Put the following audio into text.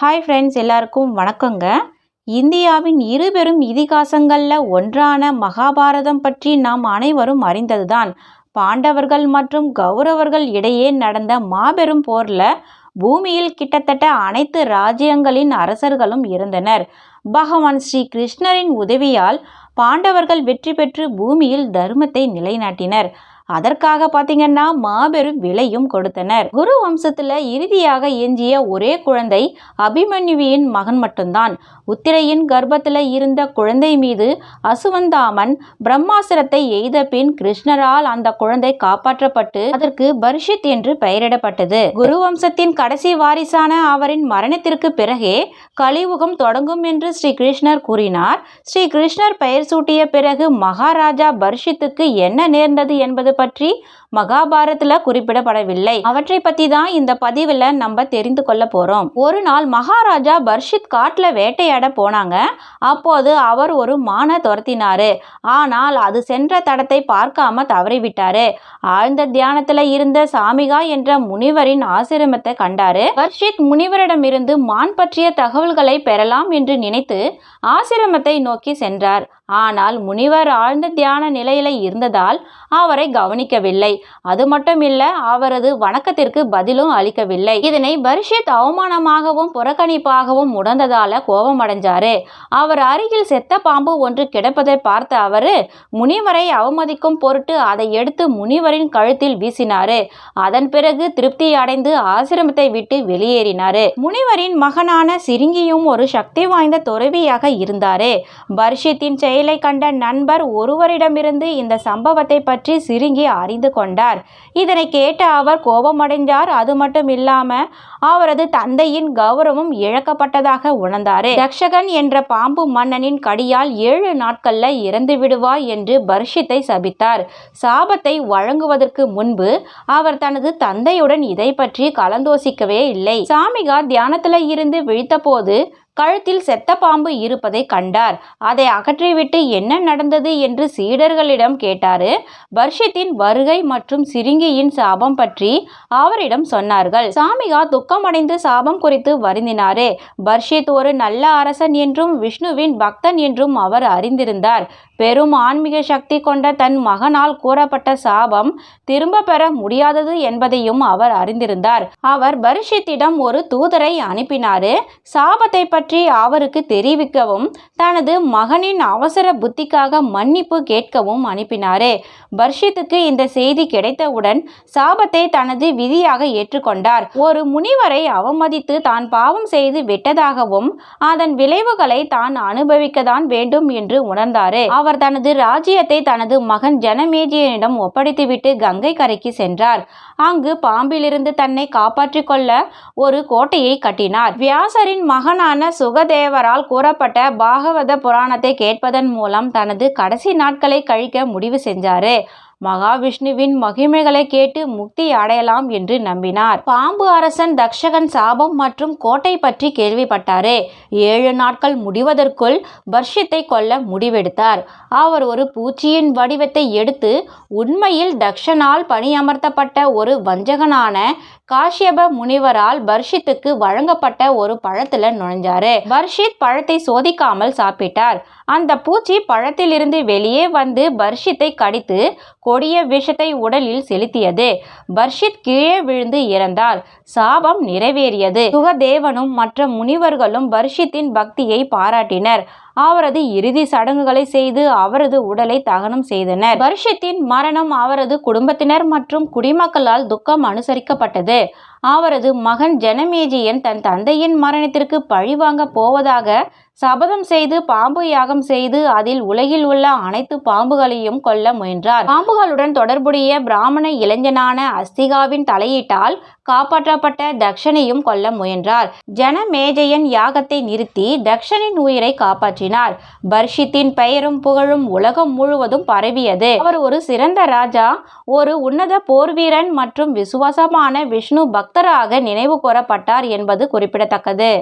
Hi friends எல்லாருக்கும் வணக்கங்க. இந்தியாவின் இருபெரும் இதிகாசங்களில் ஒன்றான மகாபாரதம் பற்றி நாம் அனைவரும் அறிந்ததுதான். பாண்டவர்கள் மற்றும் கௌரவர்கள் இடையே நடந்த மாபெரும் போரில் பூமியில் கிட்டத்தட்ட அனைத்து ராஜ்யங்களின் அரசர்களும் இருந்தனர். பகவான் ஸ்ரீ கிருஷ்ணரின் உதவியால் பாண்டவர்கள் வெற்றி பெற்று பூமியில் தர்மத்தை நிலைநாட்டினர். அதற்காக பார்த்தீங்கன்னா மாபெரும் விலையும் கொடுத்தனர். குரு வம்சத்தில் இறுதியாக எஞ்சிய ஒரே குழந்தை அபிமன்யுவின் மகன் மட்டும்தான். உத்திரையின் கர்ப்பத்துல இருந்த குழந்தை மீது அசுவந்தாமன் பிரம்மாசிரத்தை எய்த பின் கிருஷ்ணரால் அந்த குழந்தை காப்பாற்றப்பட்டு அதற்கு பரிஷித் என்று பெயரிடப்பட்டது. குரு வம்சத்தின் கடைசி வாரிசான அவரின் மரணத்திற்கு பிறகே கலியுகம் தொடங்கும் என்று ஸ்ரீ கிருஷ்ணர் கூறினார். ஸ்ரீ கிருஷ்ணர் பெயர் சூட்டிய பிறகு மகாராஜா பர்ஷித்துக்கு என்ன நேர்ந்தது என்பது பற்றி மகாபாரத்தில் குறிப்பிடப்படவில்லை. அவற்றை பற்றி தான் இந்த பதிவில் நம்ம தெரிந்து கொள்ள போகிறோம் ஒரு நாள் மகாராஜா பர்ஷித் காட்டில் வேட்டையாட போனாங்க. அப்போது அவர் ஒரு மான துரத்தினாரு. ஆனால் அது சென்ற தடத்தை பார்க்காம தவறிவிட்டாரு. ஆழ்ந்த தியானத்தில் இருந்த சாமிகா என்ற முனிவரின் ஆசிரமத்தை கண்டாரு. பர்ஷித் முனிவரிடமிருந்து மான் பற்றிய தகவல்களை பெறலாம் என்று நினைத்து ஆசிரமத்தை நோக்கி சென்றார். ஆனால் முனிவர் ஆழ்ந்த தியான நிலையில இருந்ததால் அவரை கவனிக்கவில்லை. அது மட்டுமில்ல அவரது வணக்கத்திற்கு பதிலும் அளிக்கவில்லை. இதனை பரிஷத் அவமானமாகவும் புறக்கணிப்பாகவும் உணர்ந்ததால கோபமடைஞ்சாரு. அவர் அருகில் செத்த பாம்பு ஒன்று கிடப்பதை பார்த்த அவரு முனிவரை அவமதிக்கும் பொருட்டு அதை எடுத்து முனிவரின் கழுத்தில் வீசினாரு. அதன் பிறகு திருப்தி அடைந்து ஆசிரமத்தை விட்டு வெளியேறினாரு. முனிவரின் மகனான சிரிங்கியும் ஒரு சக்தி வாய்ந்த துறவியாக இருந்தாரு. பர்ஷித்தின் செயலை கண்ட நண்பர் ஒருவரிடமிருந்து இந்த சம்பவத்தை பற்றி சிறுங்கி அறிந்து கொண்டார். இதனை கேட்ட அவர் கோபமடைந்தார். அது மட்டும் இல்லாம அவரது தந்தையின் கௌரவம் இழக்கப்பட்டதாக உணர்ந்தார். தக்ஷகன் என்ற பாம்பு மன்னனின் கடியால் ஏழு நாட்கள்ல இறந்து விடுவாய் என்று பர்ஷித்தை சபித்தார். சாபத்தை வழங்குவதற்கு முன்பு அவர் தனது தந்தையுடன் இதை பற்றி கலந்தோசிக்கவே இல்லை. சாமிகார் தியானத்துல இருந்து விழித்தபோது கழுத்தில் செத்த பாம்பு இருப்பதை கண்டார். அதை அகற்றிவிட்டு என்ன நடந்தது என்று சீடர்களிடம் கேட்டாரு. பர்ஷித்தின் வருகை மற்றும் சிரிங்கியின் சாபம் பற்றி அவரிடம் சொன்னார்கள். சாமிகா துக்கமடைந்து சாபம் குறித்து வருந்தினாரு. பர்ஷித் ஒரு நல்ல அரசன் என்றும் விஷ்ணுவின் பக்தன் என்றும் அவர் அறிந்திருந்தார். பெரும் ஆன்மீக சக்தி கொண்ட தன் மகனால் கூறப்பட்ட சாபம் திரும்ப பெற முடியாதது என்பதையும் அவர் அறிந்திருந்தார். அவர் பரிஷித்திடம் ஒரு தூதரை அனுப்பினாரு. சாபத்தை பற்றி பற்றி அவருக்கு தெரிவிக்கவும் தனது மகனின் அவசர புத்திக்காக மன்னிப்பு கேட்கவும் அனுப்பினாரே. பர்ஷித்துக்கு இந்த செய்தி கிடைத்தவுடன் சாபத்தை தனது விதியாக ஏற்றுக்கொண்டார். ஒரு முனிவரை அவமதித்து தான் பாவம் செய்து விட்டதாகவும் அதன் விளைவுகளை தான் அனுபவிக்கத்தான் வேண்டும் என்று உணர்ந்தார். அவர் அவர் தனது ராஜ்யத்தை தனது மகன் ஜனமேஜியனிடம் ஒப்படைத்துவிட்டு கங்கை கரைக்கு சென்றார். அங்கு பாம்பிலிருந்து தன்னை காப்பாற்றிக் கொள்ள ஒரு கோட்டையை கட்டினார். வியாசரின் மகனான சுகதேவரால் கூறப்பட்ட பாகவத புராணத்தை கேட்பதன் மூலம் தனது கடைசி நாட்களை கழிக்க முடிவு செஞ்சாரு. மகாவிஷ்ணுவின் மகிமைகளை கேட்டு முக்தி அடையலாம் என்று நம்பினார். பாம்பு அரசன் தக்ஷகன் சாபம் மற்றும் கோட்டை பற்றி கேள்விப்பட்டாரே. ஏழு நாட்கள் முடிவதற்குள் பர்ஷித்தை கொல்ல முடிவெடுத்தார். அவர் ஒரு பூச்சியின் வடிவத்தை எடுத்து உண்மையில் தக்ஷனால் பணியமர்த்தப்பட்ட ஒரு வஞ்சகனான காஷ்யப முனிவரால் பர்ஷித்துக்கு வழங்கப்பட்ட ஒரு பழத்துல நுழைஞ்சாரு. பர்ஷித் பழத்தை சோதிக்காமல் சாப்பிட்டார். அந்த பூச்சி பழத்திலிருந்து வெளியே வந்து பர்ஷித்தை கடித்து கொடிய விஷத்தை உடலில் செலுத்தியது. பர்ஷித் கீழே விழுந்து இறந்தார். சாபம் நிறைவேறியது. சுகதேவனும் மற்ற முனிவர்களும் பர்ஷித்தின் பக்தியை பாராட்டினர். அவரது இறுதி சடங்குகளை செய்து அவரது உடலை தகனம் செய்தனர். வருஷத்தின் மரணம் அவரது குடும்பத்தினர் மற்றும் குடிமக்களால் துக்கம் அனுசரிக்கப்பட்டது. அவரது மகன் ஜனமேஜியன் தன் தந்தையின் மரணத்திற்கு பழிவாங்க போவதாக சபதம் செய்து பாம்பு யாகம் செய்து அதில் உலகில் உள்ள அனைத்து பாம்புகளையும் கொல்ல முயன்றார். பாம்புகளுடன் தொடர்புடைய பிராமண இளைஞனான அஸ்திகாவின் தலையீட்டால் காப்பாற்றப்பட்ட தக்ஷனையும் கொல்ல முயன்றார். ஜனமேஜையன் யாகத்தை நிறுத்தி தக்ஷனின் உயிரை காப்பாற்றினார். பர்ஷித்தின் பெயரும் புகழும் உலகம் முழுவதும் பரவியது. அவர் ஒரு சிறந்த ராஜா ஒரு உன்னத போர்வீரன் மற்றும் விசுவாசமான விஷ்ணு பக்தராக நினைவு கூறப்பட்டார் என்பது குறிப்பிடத்தக்கது.